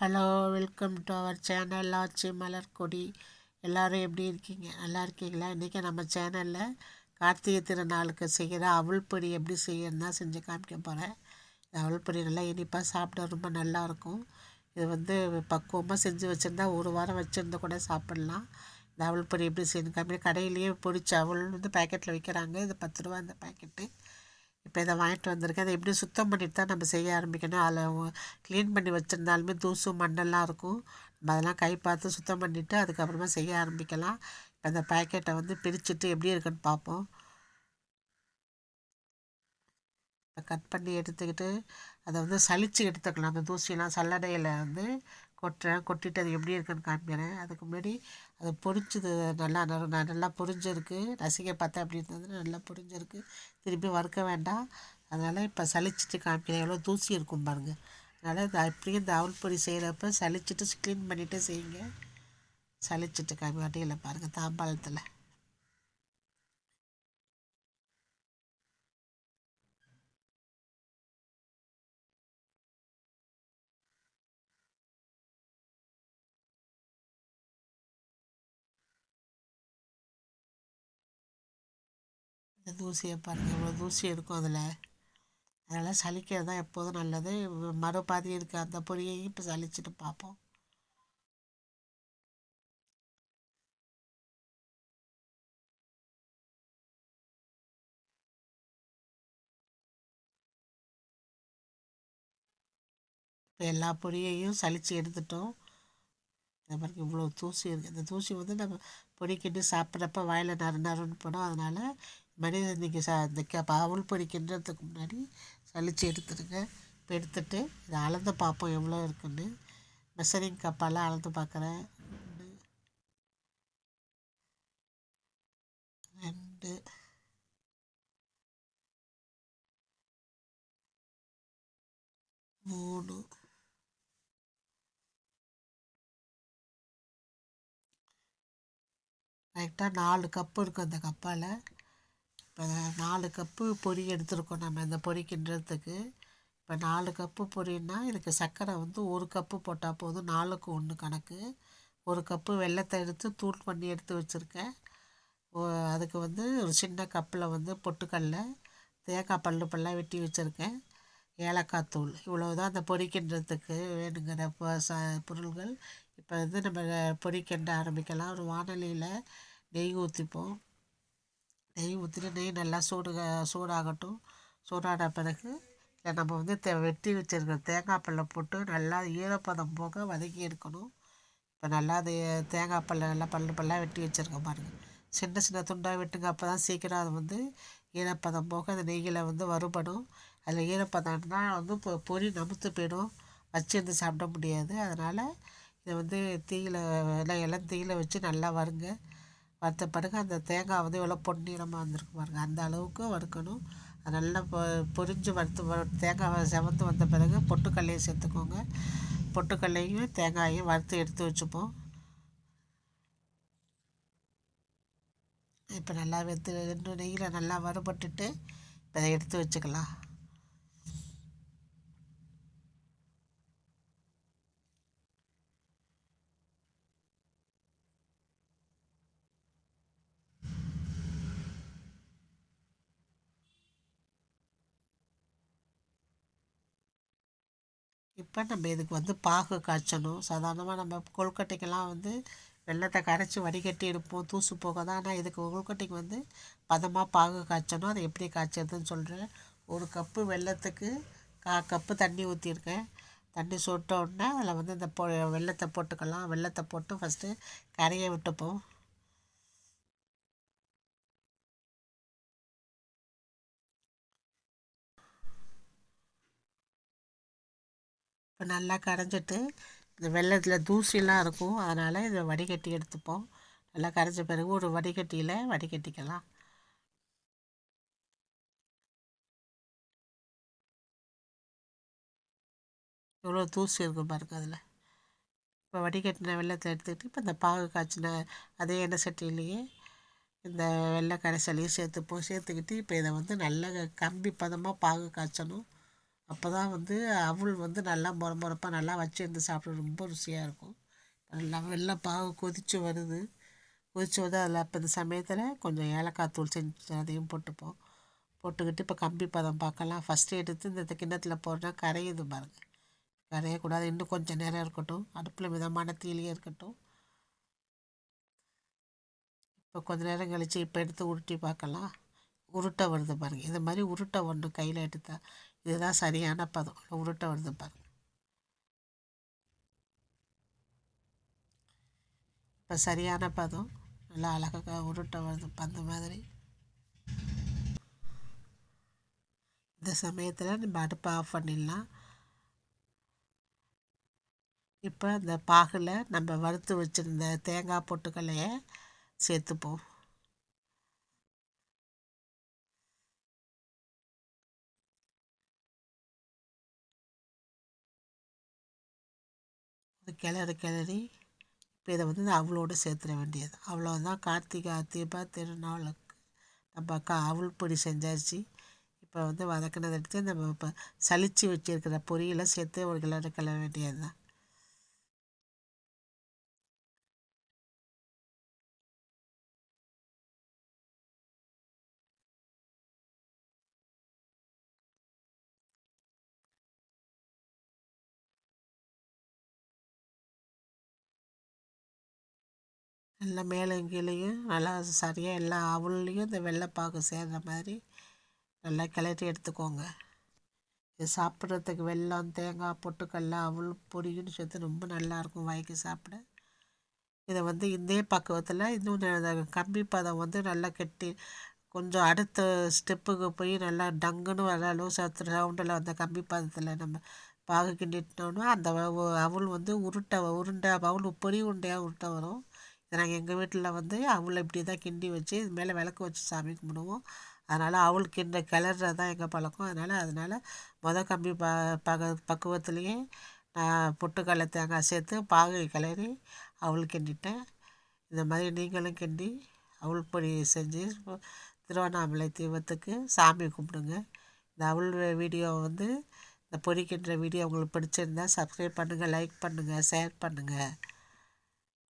Hello welcome to our channel Aachi Malarkodi எல்லோரும் எப்படி இருக்கீங்க? நல்லா இருக்கீங்களா? இன்றைக்கி நம்ம சேனலில் கார்த்திகை திருநாளுக்கு செய்கிற அவள்பொடி எப்படி செய்யணும்னா செஞ்சு காமிக்க போகிறேன் இந்த அவள்பொடி நல்லா இனிப்பாக சாப்பிட ரொம்ப நல்லாயிருக்கும் இது வந்து பக்குவமாக செஞ்சு வச்சுருந்தா ஒரு வாரம் வச்சுருந்து கூட சாப்பிட்லாம். இந்த அவள்பொடி எப்படி செய்யணும் காமி கடையிலேயே பொடிச்ச அவள் வந்து பேக்கெட்டில் விற்கிறாங்க இது பத்து ரூபா இந்த பேக்கெட்டு இப்போ இதை வாங்கிட்டு வந்திருக்கேன். அதை எப்படி சுத்தம் பண்ணிட்டு தான் நம்ம செய்ய ஆரம்பிக்கணும். அதில் க்ளீன் பண்ணி வச்சுருந்தாலுமே தூசு மண்ணெல்லாம் இருக்கும். நம்ம அதெல்லாம் கை பார்த்து சுத்தம் பண்ணிவிட்டு அதுக்கப்புறமா செய்ய ஆரம்பிக்கலாம். இப்போ அந்த பேக்கெட்டை வந்து பிரிச்சுட்டு எப்படி இருக்குன்னு பார்ப்போம். இப்போ கட் பண்ணி எடுத்துக்கிட்டு அதை வந்து சளிச்சு எடுத்துக்கலாம். அந்த தூசியெல்லாம் சல்லடையில் வந்து கொட்டுறேன் கொட்டிட்டு அது எப்படி இருக்குன்னு காமிக்கிறேன். அதுக்கு முன்னாடி அது பொரிச்சது நல்லா நல்லா பொரிஞ்சிருக்கு. ரசிகை பார்த்தேன் அப்படி இருந்தது நல்லா பொரிஞ்சிருக்கு. திருப்பி வறுக்க வேண்டாம். அதனால் இப்போ சளிச்சிட்டு காமிக்கிறேன். எவ்வளோ தூசி இருக்கும் பாருங்கள் அதனால் இது அப்படியே இந்த அவல் செய்கிறப்ப சளிச்சிட்டு க்ளீன் பண்ணிவிட்டு செய்யுங்க. சளிச்சிட்டு காமி வட்டியில் பாருங்கள் தாம்பாளத்தில். தூசியை பாருங்கள் எவ்வளோ தூசி இருக்கும் அதில். அதனால் சளிக்கிறது தான் எப்போதும் நல்லது. மறுபாதி இருக்க அந்த பொடியையும் இப்போ சளிச்சுட்டு பார்ப்போம். இப்போ எல்லா பொடியையும் சளிச்சு எடுத்துட்டோம். இந்த மாதிரி இவ்வளோ தூசி இருக்குது இந்த தூசி வந்து நம்ம பொடிக்கிட்டு சாப்பிட்றப்ப வாயில் நறு நறுன்னு போடும். அதனால் மனிதன் நீங்கள் சா இந்த க பாவல் படிக்கின்றதுக்கு முன்னாடி சளிச்சு எடுத்துடுங்க. இப்போ எடுத்துட்டு இதை அளந்து பார்ப்போம் எவ்வளோ இருக்குன்னு. மெஷரிங் கப்பால் அளந்து பார்க்குறேன். ரெண்டு. மூணு. கரெக்டாக நாலு கப்பு இருக்கும் அந்த கப்பால் இப்போ நாலு கப்பு பொரி எடுத்துருக்கோம் நம்ம இந்த பொரி கிண்டுறதுக்கு. இப்போ நாலு கப்பு பொரின்னா இதுக்கு சர்க்கரை வந்து ஒரு கப்பு போட்டால் போதும் நாலுக்கு ஒன்று கணக்கு. ஒரு கப்பு வெள்ளத்தை எடுத்து தூள் பண்ணி எடுத்து வச்சுருக்கேன். அதுக்கு வந்து ஒரு சின்ன கப்பில் வந்து பொட்டுக்கடல தேங்காய் பல்லு பல்லாக வெட்டி வச்சுருக்கேன். ஏலக்காய் தூள் இவ்வளோ தான் அந்த பொரிக்கின்றதுக்கு வேணுங்கிற ச பொருள்கள். இப்போ வந்து நம்ம பொரிக்கின்ற ஆரம்பிக்கலாம். ஒரு வானொலியில் நெய் ஊற்றிப்போம் நெய் ஊற்றிட்டு நெய் நல்லா சூடு சூடாகட்டும். சூடான பிறகு நம்ம வந்து தே வெட்டி வச்சுருக்கிற தேங்காய் பல்லை போட்டு நல்லா ஈரப்பதம் போக வதக்கி எடுக்கணும். இப்போ நல்லா அது தேங்காய் பல்லை நல்லா பல்லு பல்லாக வெட்டி வச்சுருக்க பாருங்கள் சின்ன சின்ன துண்டாக வெட்டுங்க. அப்போ தான் சீக்கிரம் அது வந்து ஈரப்பதம் போக அந்த நெய்யில் வந்து வறுபடும். அதில் ஈரப்பதம்னா வந்து பொ பொறி நமுத்து போயிடும். வச்சிருந்து சாப்பிட முடியாது. அதனால் இதை வந்து தீயில் எல்லாம் தீயில் வச்சு நல்லா வருங்க வறுத்த பிறகு அந்த தேங்காய் வந்து எவ்வளோ பொன்னிறமாக வந்திருக்கு பாருங்கள் அந்த அளவுக்கு வறுக்கணும். அது நல்லா பொ பொரிஞ்சு வறுத்து தேங்காய் செவந்து வந்த பிறகு பொட்டுக்கல்லையும் சேர்த்துக்கோங்க. பொட்டுக்கல்லையும் தேங்காயும் வறுத்து எடுத்து வச்சுப்போம். இப்போ நல்லா வெத்து ரெண்டு நெய்யில் நல்லா வறுபட்டுட்டு இப்போ எடுத்து வச்சுக்கலாம். இப்போ நம்ம இதுக்கு வந்து பாகு காய்ச்சணும். சாதாரணமாக நம்ம கொழுக்கட்டைக்கெல்லாம் வந்து வெள்ளத்தை கரைச்சி வடிகட்டி எடுப்போம். தூசு போக தான் ஆனால் இதுக்கு கொழுக்கட்டைக்கு வந்து பதமாக பாகு காய்ச்சணும். அதை எப்படி காய்ச்சதுன்னு சொல்கிறேன் ஒரு கப்பு வெள்ளத்துக்கு கா கப்பு தண்ணி ஊற்றிருக்கேன் தண்ணி சுட்ட உடனே அதில் வந்து இந்த பொ வெள்ளத்தை போட்டுக்கலாம். வெள்ளத்தை போட்டு ஃபஸ்ட்டு கரையை விட்டுப்போம். இப்போ நல்லா கரைஞ்சிட்டு இந்த வெள்ளத்தில் தூசிலாம் இருக்கும். அதனால் இதை வடிகட்டி எடுத்துப்போம். நல்லா கரைஞ்ச பிறகு ஒரு வடிகட்டியில் வடிகட்டிக்கலாம். எவ்வளோ தூசி இருக்கும் பாருங்க அதில். இப்போ வடிகட்டின வெள்ளத்தை எடுத்துக்கிட்டு இப்போ இந்த பாகு காய்ச்சின அதே எண்ணெய் சட்டியிலேயே இந்த வெள்ளை கரைசலையும் சேர்த்துப்போம். சேர்த்துக்கிட்டு இப்போ இதை வந்து நல்ல கம்பி பதமாக பாகு காய்ச்சணும். அப்போ தான் வந்து அவள் வந்து நல்லா முற முறப்பாக நல்லா வச்சுருந்து சாப்பிட ரொம்ப ருசியாக இருக்கும். நல்லா வெள்ளை பாகு கொதித்து வருது. கொதித்து வந்து அதில் அப்போ இந்த சமயத்தில் கொஞ்சம் ஏலக்காய் தூள் செஞ்சு அதையும் போட்டுப்போம். போட்டுக்கிட்டு இப்போ கம்பி பதம் பார்க்கலாம் ஃபஸ்ட்டு எடுத்து இந்த கிண்ணத்தில் போடுறா கரையுது பாருங்கள் கரையக்கூடாது. இன்னும் கொஞ்சம் நேரம் இருக்கட்டும். அடுப்பில் மிதமான தீலியே இருக்கட்டும். இப்போ கொஞ்ச நேரம் கழித்து இப்போ எடுத்து உருட்டி பார்க்கலாம் உருட்டை வருது பாருங்கள் இந்த மாதிரி உருட்டை ஒன்று கையில் எடுத்தால் இதுதான் சரியான பதம். உருட்டை வருது பாருங்கள் இப்போ சரியான பதம். நல்லா அழகாக உருட்டை வருது பந்த மாதிரி. இந்த சமயத்தில் நம்ம அடுப்பை ஆஃப் பண்ணிடலாம். இப்போ இந்த பாகில் நம்ம வறுத்து வச்சுருந்த தேங்காய் பொட்டுக்களையே சேர்த்துப்போம். கிளறி கிளறி இப்போ இதை வந்து அவளோடு சேர்த்துட வேண்டியது. அவ்வளோதான் கார்த்திகை தீபா திருநாளுக்கு நம்ம கா அவள் பொடி செஞ்சாச்சு. இப்போ வந்து வதக்கினதை எடுத்து நம்ம இப்போ சளிச்சு வச்சுருக்கிற பொரியெல்லாம் சேர்த்து ஒரு கிளறு கிளற வேண்டியது தான் நல்லா மேலும் கீழேயும் நல்லா சரியாக எல்லா அவள்லேயும் இந்த வெள்ளைப்பாக்கு சேர்கிற மாதிரி நல்லா கிளறி எடுத்துக்கோங்க. இது சாப்பிட்றதுக்கு வெல்லம் தேங்காய் பொட்டுக்கடல அவள் பொடின்னு சேர்த்து ரொம்ப நல்லாயிருக்கும் வாய்க்கு சாப்பிட. இதை வந்து இதே பக்குவத்தில் இன்னும் கம்பி பதம் வந்து நல்லா கெட்டி கொஞ்சம் அடுத்த ஸ்டெப்புக்கு போய் நல்லா டங்குன்னு வர அளவு சத்து சவுண்டில் அந்த கம்பி பதத்தில் நம்ம பாகு கிண்டிட்டோன்னா அந்த அவள் வந்து உருட்டை உருண்டை அவள் பொடி உருண்டையாக உருட்டை வரும். நாங்கள் எங்கள் வீட்டில் வந்து அவளை இப்படி தான் கிண்டி வச்சு இது மேலே விளக்கு வச்சு சாமி கும்பிடுவோம். அதனால் அவள் கிண்ட கிளறது தான் எங்கள் பழக்கம். அதனால் அதனால் மொதல் கம்பி ப பக பக்குவத்துலேயே நான் பொட்டுக்கடலை தேங்காய் சேர்த்து பாகை கிளறி அவள் கிண்டிட்டேன். இந்த மாதிரி நீங்களும் கிண்டி அவள் பொடி செஞ்சு திருவண்ணாமலை தீபத்துக்கு சாமி கும்பிடுங்க. இந்த அவள் வீடியோ வந்து இந்த பொறிக்கின்ற வீடியோ உங்களுக்கு பிடிச்சிருந்தா சப்ஸ்கிரைப் பண்ணுங்கள் லைக் பண்ணுங்கள் ஷேர் பண்ணுங்கள்